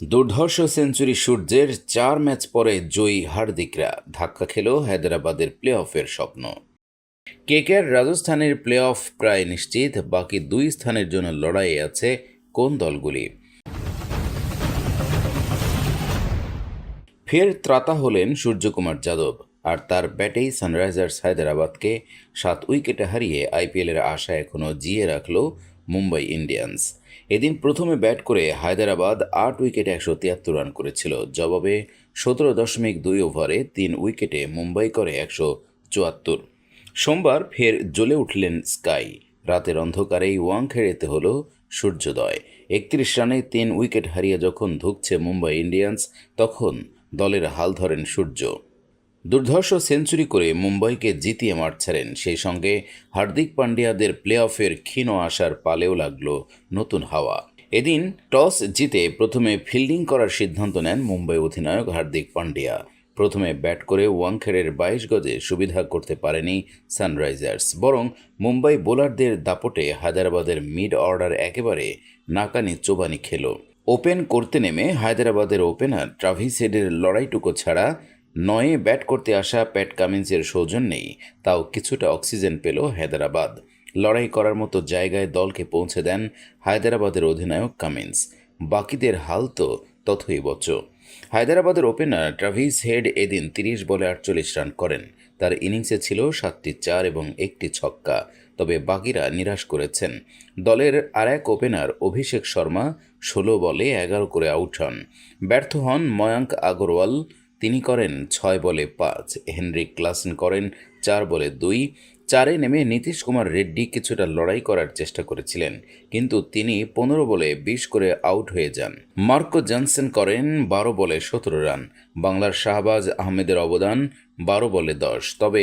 দুর্ধর্ষ সেঞ্চুরি সূর্যের চার ম্যাচ পরে জয়ী হার্দিকরা ধাক্কা খেল হায়দরাবাদের প্লে অফের স্বপ্ন। কেকের রাজস্থানের প্লে অফ প্রায় নিশ্চিত, বাকি দুই স্থানের জন্য লড়াইয়ে আছে কোন দলগুলি? ফের ত্রাতা হলেন সূর্যকুমার যাদব আর তার ব্যাটেই সানরাইজার্স হায়দরাবাদকে সাত উইকেটে হারিয়ে আইপিএলের আশা এখনও জিয়ে রাখল মুম্বাই ইন্ডিয়ান্স। এদিন প্রথমে ব্যাট করে হায়দরাবাদ আট উইকেটে একশো তিয়াত্তর রান করেছিল। জবাবে সতেরো দশমিক দুই ওভারে তিন উইকেটে মুম্বাই করে একশো চুয়াত্তর। সোমবার ফের জ্বলে উঠলেন স্কাই। রাতের অন্ধকারেই ওয়াংখেড়েতে হল সূর্যোদয়। একত্রিশ রানে তিন উইকেট হারিয়ে যখন ধুঁকছে মুম্বাই ইন্ডিয়ান্স, তখন দলের হাল ধরেন সূর্য। দুর্ধর্ষ সেঞ্চুরি করে মুম্বাইকে জিতিয়ে মাঠ ছাড়েন। সেই সঙ্গে হার্দিক পান্ডিয়াদের প্লে অফের ক্ষীণ আসার পালেও লাগল নতুন হাওয়া। এদিন টস জিতে প্রথমে ফিল্ডিং করার সিদ্ধান্ত নেন মুম্বাই অধিনায়ক হার্দিক পান্ডিয়া প্রথমে ব্যাট করে ওয়াংখেড়ের বাইশ গজে সুবিধা করতে পারেনি সানরাইজার্স, বরং মুম্বাই বোলারদের দাপটে হায়দরাবাদের মিড অর্ডার একেবারে নাকানি চোবানি খেল। ওপেন করতে নেমে হায়দরাবাদের ওপেনার ট্রাভিস হেডের লড়াইটুকু ছাড়া নয়ে ব্যাট করতে আসা প্যাট কামিন্সের সৌজন্যেই তাও কিছুটা অক্সিজেন পেল হায়দরাবাদ। লড়াই করার মতো জায়গায় দলকে পৌঁছে দেন হায়দরাবাদের অধিনায়ক কামিন্স। বাকিদের হাল তো তথই বচ হায়দরাবাদের ওপেনার ট্রাভিস হেড এদিন তিরিশ বলে আটচল্লিশ রান করেন। তার ইনিংসে ছিল সাতটি চার এবং একটি ছক্কা, তবে বাকিরা নিরাশ করেছেন। দলের আর এক ওপেনার অভিষেক শর্মা ষোলো বলে এগারো করে আউট হন। ব্যর্থ হন ময়াঙ্ক আগরওয়াল তিনি করেন ছয় বলে পাঁচ হেনরিক ক্লাসেন করেন চার বলে দুই, চারে নেমে নীতিশ কুমার রেড্ডি কিছুটা লড়াই করার চেষ্টা করেছিলেন, কিন্তু তিনি পনেরো বলে বিশ করে আউট হয়ে যান। মার্কো জনসন করেন বারো বলে সতেরো রান, বাংলার শাহবাজ আহমেদের অবদান বারো বলে দশ, তবে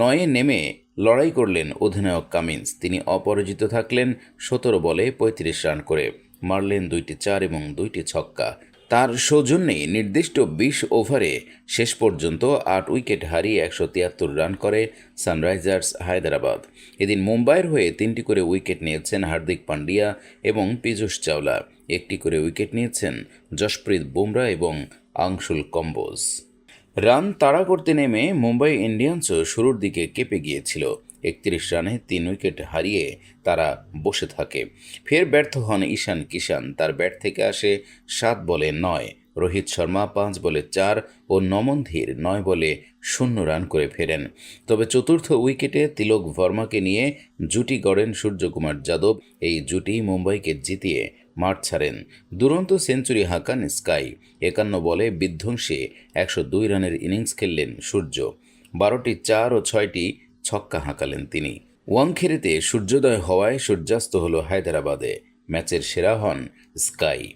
নয়ে নেমে লড়াই করলেন অধিনায়ক কামিন্স, তিনি অপরাজিত থাকলেন সতেরো বলে পঁয়ত্রিশ রান করে, মারলেন দুইটি চার এবং দুইটি ছক্কা তার সৌজন্যেই নির্দিষ্ট বিশ ওভারে শেষ পর্যন্ত আট উইকেট হারিয়ে একশো তিয়াত্তর রান করে সানরাইজার্স হায়দরাবাদ। এদিন মুম্বাইয়ের হয়ে তিনটি করে উইকেট নিয়েছেন হার্দিক পান্ডিয়া এবং পীযূষ চাওলা। একটি করে উইকেট নিয়েছেন যশপ্রীত বুমরা এবং আংশুল কম্বোজ। রান তাড়া করতে নেমে মুম্বাই ইন্ডিয়ান্সও শুরুর দিকে কেঁপে গিয়েছিল। একত্রিশ রানে তিন উইকেট হারিয়ে তারা বসে থাকে। ফের ব্যর্থ হন ঈশান কিষান। তার ব্যাট থেকে আসে সাত বলে নয়, রোহিত শর্মা পাঁচ বলে চার ও নমন ধীর নয় বলে শূন্য রান করে ফেরেন। তবে চতুর্থ উইকেটে তিলক ভার্মাকে নিয়ে জুটি গড়েন সূর্যকুমার যাদব। এই জুটি মুম্বাইকে জিতিয়ে মাঠ ছাড়েন। দুরন্ত সেঞ্চুরি হাঁকান স্কাই। একান্ন বলে বিধ্বংসী একশো দুই রানের ইনিংস খেললেন সূর্য। বারোটি চার ও ছয়টি ছক্কা হাঁকালেন তিনি। ওয়াংখেড়েতে সূর্যোদয় হওয়ায় সূর্যাস্ত হল হায়দরাবাদে। ম্যাচের সেরা হন স্কাই।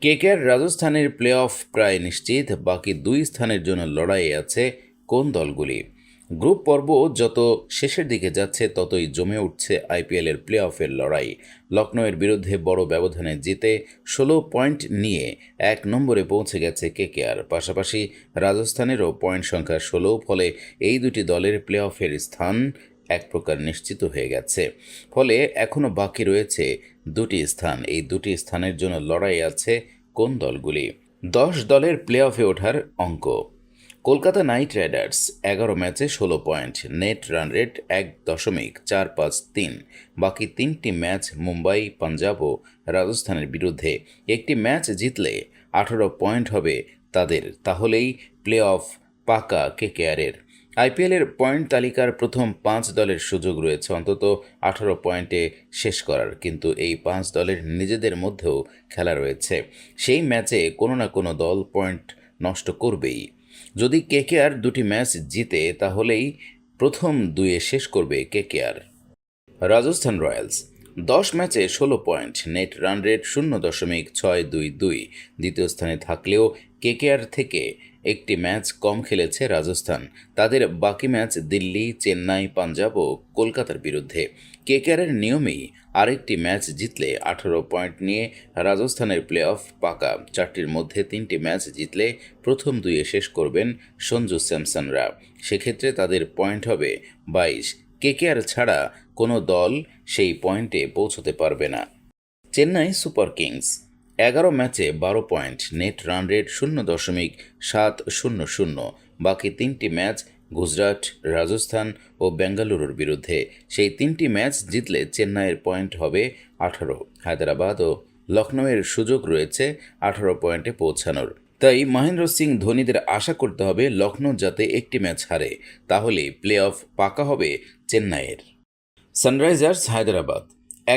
কেকেআর রাজস্থানের প্লে অফ প্রায় নিশ্চিত, বাকি দুই স্থানের জন্য লড়াইয়ে আছে কোন দলগুলি? গ্রুপ পর্ব যত শেষের দিকে যাচ্ছে, ততই জমে উঠছে আইপিএলের প্লে অফের লড়াই। লখনৌয়ের বিরুদ্ধে বড় ব্যবধানে জিতে ষোলো পয়েন্ট নিয়ে এক নম্বরে পৌঁছে গেছে কেকেআর। পাশাপাশি রাজস্থানেরও পয়েন্ট সংখ্যা ষোলো, ফলে এই দুটি দলের প্লে অফের স্থান এক প্রকার নিশ্চিত হয়ে গেছে। ফলে এখনও বাকি রয়েছে দুটি স্থান। এই দুটি স্থানের জন্য লড়াই আছে কোন দলগুলি? দশ দলের প্লে অফে ওঠার অঙ্ক। কলকাতা নাইট রাইডার্স এগারো ম্যাচে ষোলো পয়েন্ট, নেট রান রেট এক দশমিক চার পাঁচ তিন। বাকি তিনটি ম্যাচ মুম্বাই, পাঞ্জাব ও রাজস্থানের বিরুদ্ধে। একটি ম্যাচ জিতলে আঠারো পয়েন্ট হবে তাদের, তাহলেই প্লে অফ পাকা কেকেআরের আইপিএলের পয়েন্ট তালিকার প্রথম পাঁচ দলের সুযোগ রয়েছে, অন্তত আঠারো পয়েন্টে শেষ করার। কিন্তু এই পাঁচ দলের নিজেদের মধ্যেও খেলা রয়েছে। সেই ম্যাচে কোনো না কোনো দল পয়েন্ট নষ্ট করবেই। যদি কেকেআর দুটি ম্যাচ জিতে, তাহলেই প্রথম দুয়ে শেষ করবে কেকেআর। রাজস্থান রয়্যালস, দশ ম্যাচে ষোলো পয়েন্ট, নেট রান রেট শূন্য দশমিক ছয় দুই দুই। দ্বিতীয় স্থানে থাকলেও কেকেআর থেকে একটি ম্যাচ কম খেলেছে রাজস্থান। তাদের বাকি ম্যাচ দিল্লি, চেন্নাই, পাঞ্জাব ও কলকাতার বিরুদ্ধে। কেকেআরের নিয়মেই আরেকটি ম্যাচ জিতলে আঠারো পয়েন্ট নিয়ে রাজস্থানের প্লে অফ পাকা। চারটির মধ্যে তিনটি ম্যাচ জিতলে প্রথম দুইয়ে শেষ করবেন সঞ্জু স্যামসনরা। সেক্ষেত্রে তাদের পয়েন্ট হবে বাইশ। কেকেআর ছাড়া কোনো দল সেই পয়েন্টে পৌঁছতে পারবে না। চেন্নাই সুপার কিংস, এগারো ম্যাচে বারো পয়েন্ট, নেট রান রেট শূন্য দশমিক সাত শূন্য শূন্য। বাকি তিনটি ম্যাচ গুজরাট, রাজস্থান ও বেঙ্গালুরুর বিরুদ্ধে। সেই তিনটি ম্যাচ জিতলে চেন্নাইয়ের পয়েন্ট হবে আঠারো। হায়দ্রাবাদ ও লখনৌয়ের সুযোগ রয়েছে আঠারো পয়েন্টে পৌঁছানোর। তাই মহেন্দ্র সিং ধোনিদের আশা করতে হবে লখনৌ যাতে একটি ম্যাচ হারে। তাহলে প্লে অফ পাকা হবে চেন্নাইয়ের। সানরাইজার্স হায়দ্রাবাদ,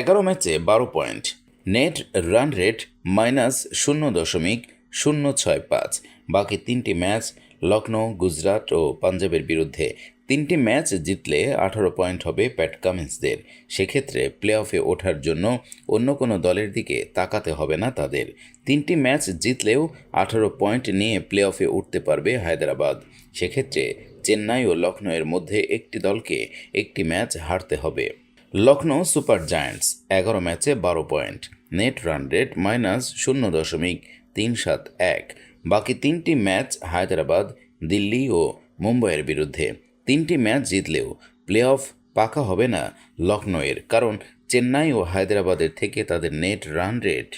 এগারো ম্যাচে বারো point. Net run rate minus শূন্য দশমিক শূন্য ছয় পাঁচ। বাকি তিনটি ম্যাচ লখনৌ গুজরাট ও পাঞ্জাবের বিরুদ্ধে তিনটি ম্যাচ জিতলে আঠারো পয়েন্ট হবে প্যাট কামিন্সদের। সেক্ষেত্রে প্লে অফে ওঠার জন্য অন্য কোনো দলের দিকে তাকাতে হবে না তাদের। তিনটি ম্যাচ জিতলেও আঠারো পয়েন্ট নিয়ে প্লে অফে উঠতে পারবে হায়দ্রাবাদ। সেক্ষেত্রে চেন্নাই ও লখনৌয়ের মধ্যে একটি দলকে একটি ম্যাচ হারতে হবে। লখনৌ সুপার জায়ান্টস, এগারো ম্যাচে বারো point. Net run rate minus শূন্য দশমিক তিন সাত এক। বাকি তিনটি ম্যাচ হায়দ্রাবাদ, দিল্লি ও মুম্বাইয়ের বিরুদ্ধে। তিনটি ম্যাচ জিতলেও প্লে অফ পাকা হবে না লখনৌয়ের কারণ চেন্নাই ও হায়দ্রাবাদের থেকে তাদের নেট রান রেট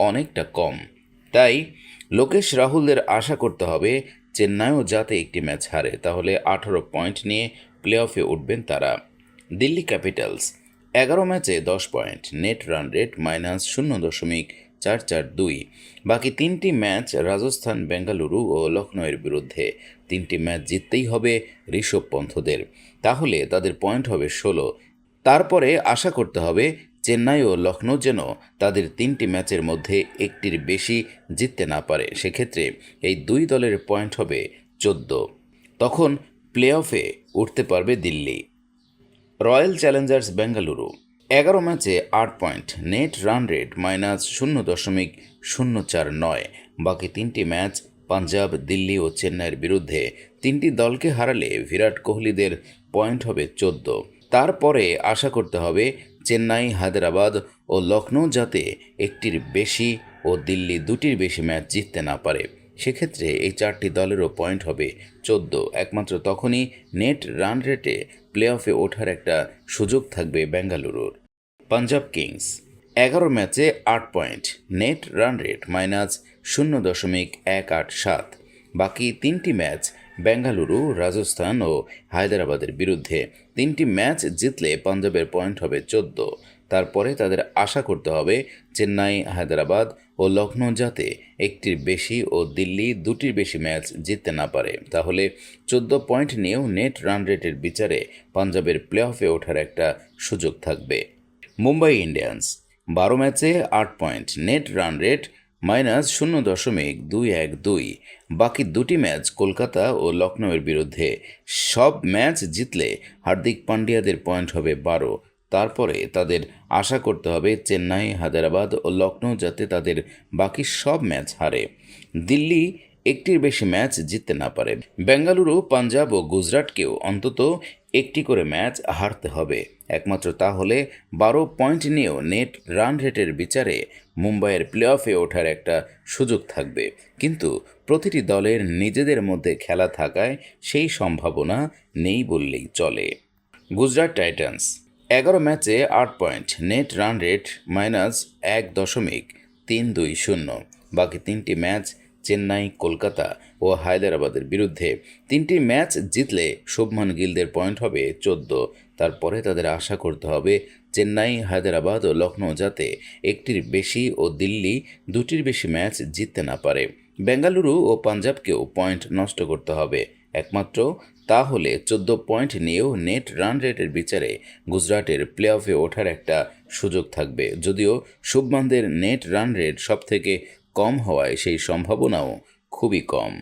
অনেকটা কম। তাই লোকেশ রাহুলদের আশা করতে হবে চেন্নাইও যাতে একটি ম্যাচ হারে, তাহলে আঠারো পয়েন্ট নিয়ে প্লে অফে উঠবেন তারা। দিল্লি ক্যাপিটালস, এগারো ম্যাচে দশ point, net run rate minus শূন্য দশমিক চার চার দুই। বাকি তিনটি ম্যাচ রাজস্থান, বেঙ্গালুরু ও লখনৌয়ের বিরুদ্ধে। তিনটি ম্যাচ জিততেই হবে ঋষভ পন্থদের। তাহলে তাদের পয়েন্ট হবে ষোলো। তারপরে আশা করতে হবে চেন্নাই ও লখনৌ যেন তাদের তিনটি ম্যাচের মধ্যে একটির বেশি জিততে না পারে। সেক্ষেত্রে এই দুই দলের পয়েন্ট হবে চোদ্দ। তখন প্লে অফে উঠতে পারবে দিল্লি। Royal Challengers Bengaluru. এগারো ম্যাচে আট point, net run rate minus শূন্য দশমিক শূন্য চার নয়। বাকি তিনটি ম্যাচ পাঞ্জাব, দিল্লি ও চেন্নাইয়ের বিরুদ্ধে। তিনটি দলকে হারালে বিরাট কোহলিদের পয়েন্ট হবে চোদ্দ। তারপরে আশা করতে হবে চেন্নাই, হায়দ্রাবাদ ও লখনৌ যাতে একটির বেশি ও দিল্লি দুটির বেশি ম্যাচ জিততে না পারে। সেক্ষেত্রে এই চারটি দলেরও পয়েন্ট হবে চোদ্দ। একমাত্র তখনই নেট রান রেটে প্লে অফে ওঠার একটা সুযোগ থাকবে বেঙ্গালুরুর। পাঞ্জাব কিংস, এগারো ম্যাচে আট point net run rate minus শূন্য দশমিক এক আট সাত। বাকি তিনটি ম্যাচ বেঙ্গালুরু, রাজস্থান ও হায়দ্রাবাদের বিরুদ্ধে। তিনটি ম্যাচ জিতলে পাঞ্জাবের পয়েন্ট হবে চোদ্দ। তারপরে তাদের আশা করতে হবে চেন্নাই, হায়দ্রাবাদ ও লখনৌ যাতে একটির বেশি ও দিল্লি দুটির বেশি ম্যাচ জিততে না পারে। তাহলে চোদ্দ পয়েন্ট নিয়েও নেট রান রেটের বিচারে পাঞ্জাবের প্লে অফে ওঠার একটা সুযোগ থাকবে। মুম্বাই ইন্ডিয়ান্স, বারো ম্যাচে আট point, net run rate minus শূন্য দশমিক দুই এক দুই। বাকি দুটি ম্যাচ কলকাতা ও লখনৌয়ের বিরুদ্ধে। সব ম্যাচ জিতলে হার্দিক পান্ডিয়াদের পয়েন্ট হবে বারো। তারপরে তাদের আশা করতে হবে চেন্নাই, হায়দ্রাবাদ ও লখনৌ যাতে তাদের বাকি সব ম্যাচ হারে। দিল্লি একটির বেশি ম্যাচ জিততে না পারে। বেঙ্গালুরু, পাঞ্জাব ও গুজরাটকেও অন্তত একটি করে ম্যাচ হারতে হবে। একমাত্র তাহলে বারো পয়েন্ট নিয়েও নেট রান রেটের বিচারে মুম্বাইয়ের প্লে অফে ওঠার একটা সুযোগ থাকবে। কিন্তু প্রতিটি দলের নিজেদের মধ্যে খেলা থাকায় সেই সম্ভাবনা নেই বললেই চলে। গুজরাট টাইটান্স এগারো ম্যাচে আট point, net run rate minus এক দশমিক তিন দুই শূন্য। বাকি তিনটি ম্যাচ চেন্নাই, কলকাতা ও হায়দ্রাবাদের বিরুদ্ধে। তিনটি ম্যাচ জিতলে শুভমান গিলদের পয়েন্ট হবে চোদ্দ। তারপরে তাদের আশা করতে হবে চেন্নাই, হায়দ্রাবাদ ও লখনৌ যাতে একটির বেশি ও দিল্লি দুটির বেশি ম্যাচ জিততে না পারে। বেঙ্গালুরু ও পাঞ্জাবকেও পয়েন্ট নষ্ট করতে হবে। একমাত্র তা হলে চোদ্দ পয়েন্ট নিয়েও নেট রান রেটের বিচারে গুজরাটের প্লে অফে ওঠার একটা সুযোগ থাকবে। যদিও শুভমানদের নেট রান রেট সবথেকে কম হওয়ায় সেই সম্ভাবনাও খুবই কম।